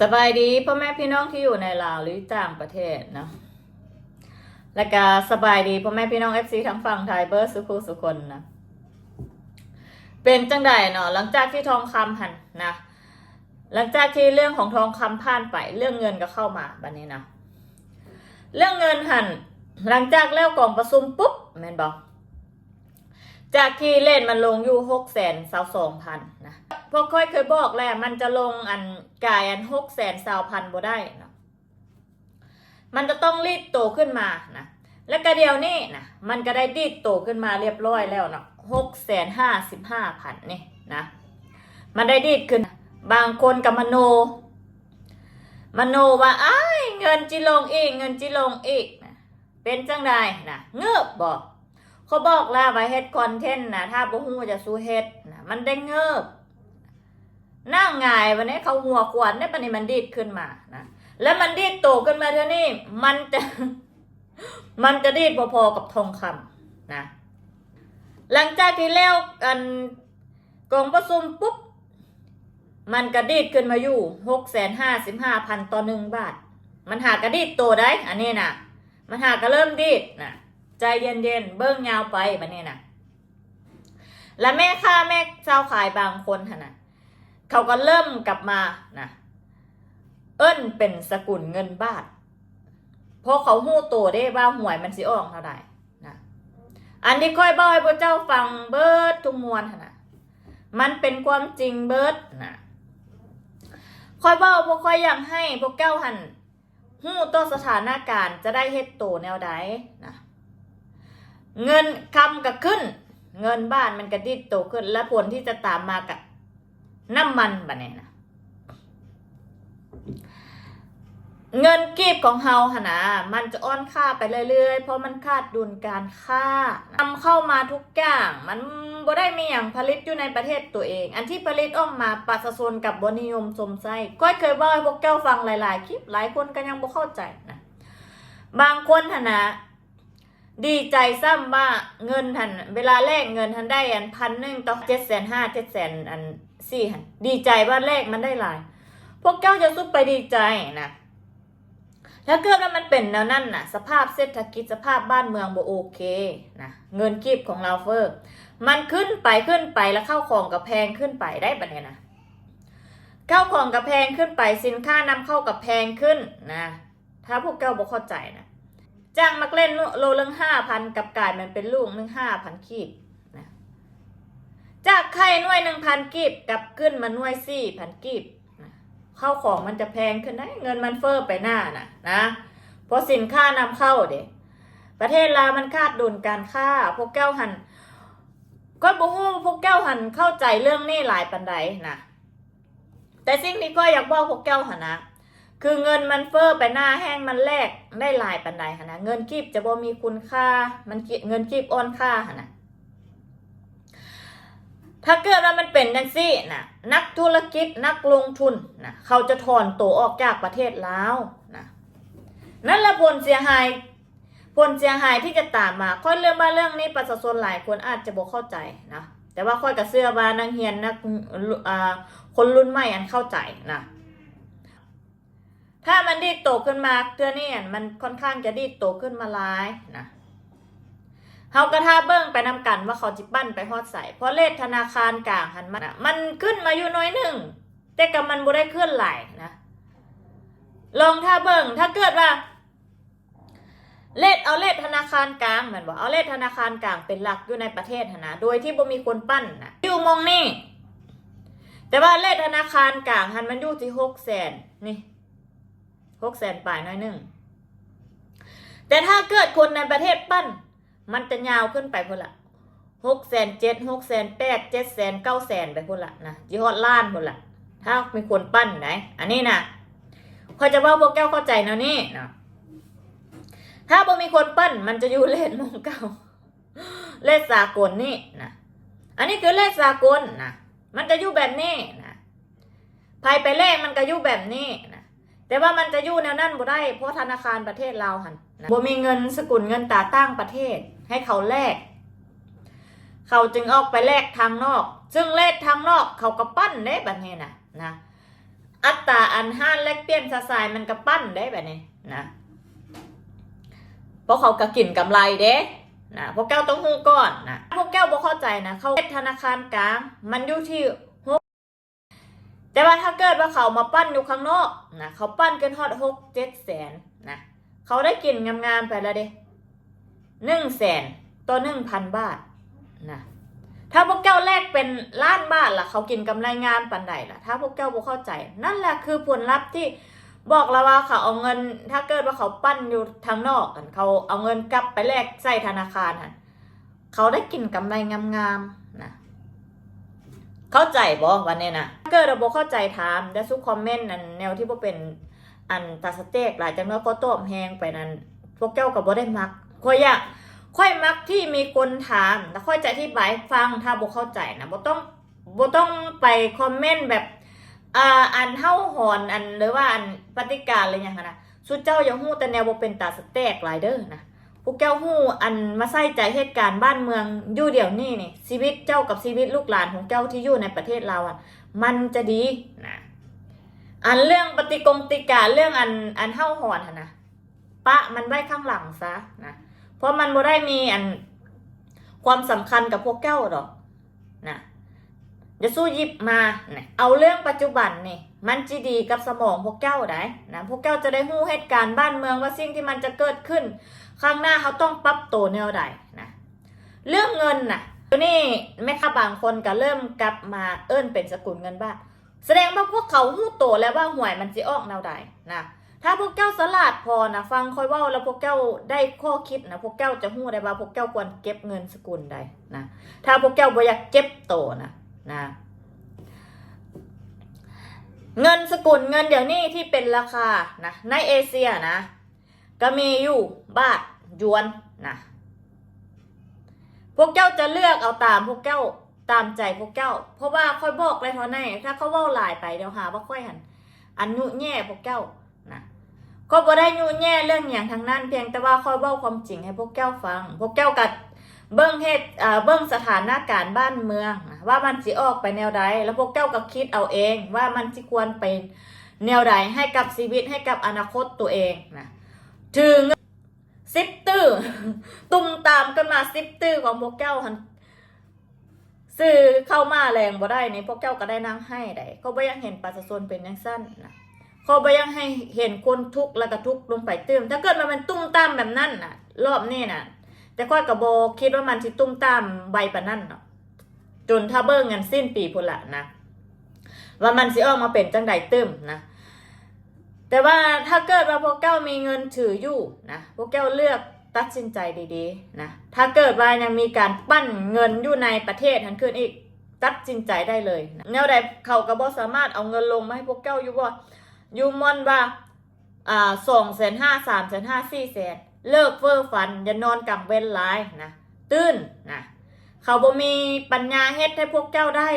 สบายดีพ่อแม่พี่น้องที่อยู่ในลาวหรือต่างประเทศเนาะและก็สบายดีพ่อแม่พี่น้องเอฟซีทั้งฝั่งไทยเบิร์สุขุสุคนนะเป็นจังใดเนาะหลังจากที่ทองคำหันนะหลังจากที่เรื่องของทองคำผ่านไปเรื่องเงินก็เข้ามาบัดนี้นะเรื่องเงินหันหลังจากเลิกกล่องประชุมปุ๊บแมนบอกจากที่เล่นมันลงอยู่หกแสนสาวสองพันนะ พวกค่อยเคยบอกแล้วมันจะลงอันกายอันหกแสนสาวพันบ่ได้นะมันจะต้องรีดโตขึ้นมานะและกระเดียวนี่นะมันก็ได้ดีดโตขึ้นมาเรียบร้อยแล้วเนาะหกแสนห้าสิบห้าพันนี่นะ มันได้ดีดขึ้น บางคนกับมโน มโนว่าอ้ายเงินจิลงอีก เงินจิลงอีกนะเป็นจังไดนะเงือบบอกเขาบอกแล้วว่าเฮ็ดคอนเทนต์นะถ้าบ่ฮู้จะสู้เฮ็ดนะมันได้เงิบ นั่งง่ายวันนี้เขาหัวขวานได้ปนนี้มันดีดขึ้นมานะแล้วมันดีดโตขึ้นมาเท่านี้มันจะ มันจะดีดพอๆกับทองคำนะหลังจากที่แล้วกันกองประชุมปุ๊บ มันกระดีดขึ้นมาอยู่หกแสนห้าสิบห้าพันต่อหนึ่งบาท มันหากระดีดโตได้ อันนี้นะมันหากระเริ่มดีดนะใจเย็นๆเบิ้งยาวไปแบบนี้นะและแม่ค้าแม่เจ้าขายบางคนหั่นนะ เขาก็เริ่มกลับมานะเอิ้นเป็นสกุลเงินบาทเพราะเขาหู้โตได้ว่าหวยมันสิออกเท่าใดนะอันที่ค่อยบอกให้พระเจ้าฟังเบิร์ดทุกมวลนนะมันเป็นความจริงเบิร์ดนะค่อยบอกพวกค่อยอยากให้พวกเก้าหันหู้ต่อสถานการณ์จะได้เฮ็ดโตแนวใดนะเงินคำก็ขึ้น เงินบ้านมันก็ดิดโตขึ้น และผลที่จะตามมากับ น้ำมันบะเนี่ยนะเงินกีบของเฮาหนนะมันจะอ้อนค่าไปเรื่อยๆ เพราะมันขาดดุลการค่านำเข้ามาทุกอย่าง มันบ่ได้มีอย่างผลิตอยู่ในประเทศตัวเอง อันที่ผลิตออกมาปัสสนกับบนิยมสมไส้ก้อยเคยบอกให้พวกแก้วฟังหลายๆ คลิปหลายคนก็ยังบ่เข้าใจนะบางคนหนนะดีใจซ้ำว่าเงินทันเวลาแลกเงินทันได้อันพันหนึ่งต่อเจ็ดแสนห้าเจ็ดแสนอัน สี่ดีใจว่าแลกมันได้หลาย พวกเจ้าจะซุบไปดีใจนะถ้าเกิดว่ามันเป็นแนวนั้นน่ะ สภาพเศรษฐกิจสภาพบ้านเมืองบ่โอเคนะเงินกีบของเราเฟอ้อมันขึ้นไปขึ้นไปแล้วเข้าของกับแพงขึ้นไปได้ปะเนี่ยนะเข้าของกับแพงขึ้นไปสินค้านำเข้ากับแพงขึ้นนะถ้าพวกเจ้าบ่เข้าใจนะจ้างมักเล่นโลละห้าพันกับกายมันเป็นลูกหนึ่งห้าพันกีบนะ จากไข่หน่วยหนึ่งพันกีบกับขึ้นมาหน่วยสี่พันกีบเข้าของมันจะแพงขึ้นได้เงินมันเฟ้อไปหน้านะนะเพราะสินค้านำเข้าเด็ประเทศลาวมันคาดดุลการค่าพวกแก้วหันก็บอกว่าพวกแก้วหันเข้าใจเรื่องนี้หลายปันใดนะแต่สิ่งที่ก็อยากบอกพวกแก้วหันนะคือเงินมันเฟ้อไปหน้าแห้งมันแลกได้หลายปันใดค่ะนะเงินกีบจะบ่มีคุณค่ามันเงินกีบอ่อนค่าค่ะนะ ถ้าเกิดว่ามันเป็นดังซี่นะนักธุรกิจนักลงทุนนะเขาจะถอนตัวออกจากประเทศลาวนะนั่นละผลเสียหายผลเสียหายที่จะตามมาค่อยเรื่องว่าเรื่องนี้ประชาชนหลายคนอาจจะบ่เข้าใจนะแต่ว่าค่อยกับเสื้อว่านักเรียนนักอ่าคนรุ่นใหม่อันเข้าใจนะถ้ามันดีดโตขึ้นมาเทื่อนี่มันค่อนข้างจะดีดโตขึ้นมาหลายนะ เฮากระทาเบิ้งไปนำกันว่าเขาจิปั้นไปฮอดใส่เพราะเลขธนาคารกลางหันมานะมันขึ้นมาอยู่น้อยหนึ่งแต่กับมันบ่ได้เคลื่อนไหลนะ ลองถ้าเบิ้งถ้าเกิดว่า เลขเอาเลขธนาคารกลางเหมือนบอกเอาเลขธนาคารกลางเป็นหลักอยู่ในประเทศนนะโดยที่บ่มีคนปั้นนะอยู่มองนี่แต่ว่าเลขธนาคารกลางหันมันอยู่ที่หกแสนนี่หกแสนปลายน้อยหนึ่งแต่ถ้าเกิดคนในประเทศปั้น มันจะยาวขึ้นไปพุ่นละหกแสนเจ็ดหกแสนแปดเจ็ดแสนเก้าแสนไปพุ่นละนะยี่ห้อล้านพุ่นละถ้ามีคนปั้นไหนอันนี้นะเขาจะว่าพวกแก้วเข้าใจแนวนี้นะถ้าบ่มีคนปั้นมันจะอยู่เลนมงเก้าเลขสากลนี่นะอันนี้คือเลขสากลนะมันจะอยู่แบบนี้นะภายไปเลขมันก็อยู่แบบนี้นะแต่ว่ามันจะอยู่แนวนั้นบ่ได้เพราะธนาคารประเทศเราหัน บ่มีเงินสกุลเงินตาตั้งประเทศ ให้เขาแลก เขาจึงออกไปแลกทางนอก ซึ่งเลขทางนอกเขาก็ปั้นได้บัดนี้นะนะ อัตราอันห้านแลกเปลี่ยนซาสายมันก็ปั้นได้แบบนี้นะเพราะเขาก็กินกำไรเด้นะพวกแก้วต้องหูก่อนนะพวกแก้วบ่เข้าใจนะเขาธนาคารกลาง มันอยู่ที่หกแต่ว่าถ้าเกิดว่าเขามาปั้นอยู่ข้างนอกนะเขาปั้นกันฮอดหกเจ็ดแสนนะ เขาได้กินงามๆไปแล้วเด้หนึ่งแสนต่อหนึ่งพันบาทนะถ้าพวกเจ้าแลกเป็นล้านบาทล่ะ เขากินกำไรงามปันใดล่ะ ถ้าพวกเจ้าบ่เข้าใจ นั่นแหละคือผลลัพธ์ที่บอกเราว่าเขาเอาเงิน ถ้าเกิดว่าเขาปั้นอยู่ทางนอกกันเขาเอาเงินกลับไปแลกใส่ธนาคารหันเขาได้กินกำไรงามๆนะเข้าใจบ่วันนี้นะถ้าเกิดเราบ่เข้าใจถามได้ซุกคอมเมนต์นั่นแนวที่บ่เป็น อันตาสเต็กหลายจังเนาะก็ต้มแห้งไปนั้น พวกเจ้าก็บ่ได้มักค่อยอยากค่อยมักที่มีคนถามแล้วค่อยจะอธิบายให้ฟังถ้าบ่เข้าใจนะบ่ต้องบ่ต้องไปคอมเมนต์แบบอ่าอันเฮาหอนอันหรือว่าอันปฏิการอะไรอย่างนั้นนะสุดเจ้าอย่าฮู้แต่แนวบ่เป็นตาสแตกหลายเด้อนะพวกเจ้าฮู้อันมาใส่ใจเหตุการณ์บ้านเมืองอยู่เดี๋ยวนี้นี่ชีวิตเจ้ากับชีวิตลูกหลานของเจ้าที่อยู่ในประเทศเราอะมันจะดีนะ อันเรื่องปฏิกงติกาเรื่องอันอันเฮาหอนนะปะมันไว้ข้างหลังซะนะเพราะมันบ่ได้มีอันความสำคัญกับพวกเก้าหรอกนะจะสู้หยิบมานะเอาเรื่องปัจจุบันนี่มันจีดีกับสมองพวกเก้าได้นะพวกเก้าจะได้หู้เหตุการณ์บ้านเมืองว่าสิ่งที่มันจะเกิดขึ้น ข้างหน้าเขาต้องปรับตัวแนวใดนะเรื่องเงินน่ะตัวนี้แม่ค้าบางคนก็เริ่มกลับมาเอิ้นเป็นสกุลเงินบ้าง แสดงว่าพวกเขาหู้โตแล้วว่าหวยมันจะออกแนวใดนะถ้าพวกเจ้าสลาดพอนะฟังคอยว่าแล้วพวกเจ้าได้ข้อคิดนะพวกเจ้าจะหู้ได้ว่าพวกเจ้าควรเก็บเงินสกุลใดนะถ้าพวกเจ้าบ่อยากเก็บโตนะนะเงินสกุลเงินเดี๋ยวนี้ที่เป็นราคานะในเอเชียนะ ก็มีอยู่บาทยวนนะพวกเจ้าจะเลือกเอาตามพวกเจ้า ตามใจพวกเจ้า เพราะว่าค่อยบอกเลยเท่านั้นถ้าเขาเว้าหลายไปเดี๋ยวหาว่าค่อยหันอันนุแย่พวกเจ้านะก็บ่ได้ยูแย่เรื่องอย่างทางนั้น เพียงแต่ว่าคอยเบ้าความจริงให้พวกแก้วฟัง พวกแก้วกัดเบิ้งเหตุเบิ้งสถานการณ์บ้านเมือง ว่ามันสิออกไปแนวใดแล้วพวกแก้วก็คิดเอาเอง ว่ามันสิควรไปแนวใดให้กับชีวิตให้กับอนาคตตัวเองนะถึงซิปตื้อตุ่มตามกันมาซิปตื้อของพวกแก้วหัน ซื้อเข้ามาแรงบ่ได้นี่พวกแก้วก็ได้นั่งให้ได้ก็บ่ยังเห็นประชาชนเป็นย่างสั้นนะเขาไปยังให้เห็นคนทุกข์แล้วก็ทุกข์ลงไปเติมถ้าเกิดมันเป็นตุ้มตามแบบนั้นน่ะ รอบนี้น่ะ แต่ค่อยกับโบคิดว่ามันสิตุ้มตามใบปานนั่นเนาะจนถ้าเบิ่งเงินสิ้นปีพุ่นละนะว่ามันสิออกมาเป็นจังใดเติมนะแต่ว่าถ้าเกิดว่าพวกเก้ามีเงินถืออยู่นะพวกเก้าเลือก ตัดสินใจดีๆนะถ้าเกิดว่ายังมีการปั้นเงินอยู่ในประเทศทันขึ้นอีกตัดสินใจได้เลยนะแนวใดเขาก็บ่สามารถเอาเงินลงมาให้พวกเก้าอยู่บ่ยูมอนว่าอ่าสองแสนห้าสามแสนห้าสี่แสนเลิกเฟ้อฟัน อย่านอนกังเว้นหลายนะตื่นนะเขาบ่มีปัญญาเฮ็ดให้พวกเจ้าได้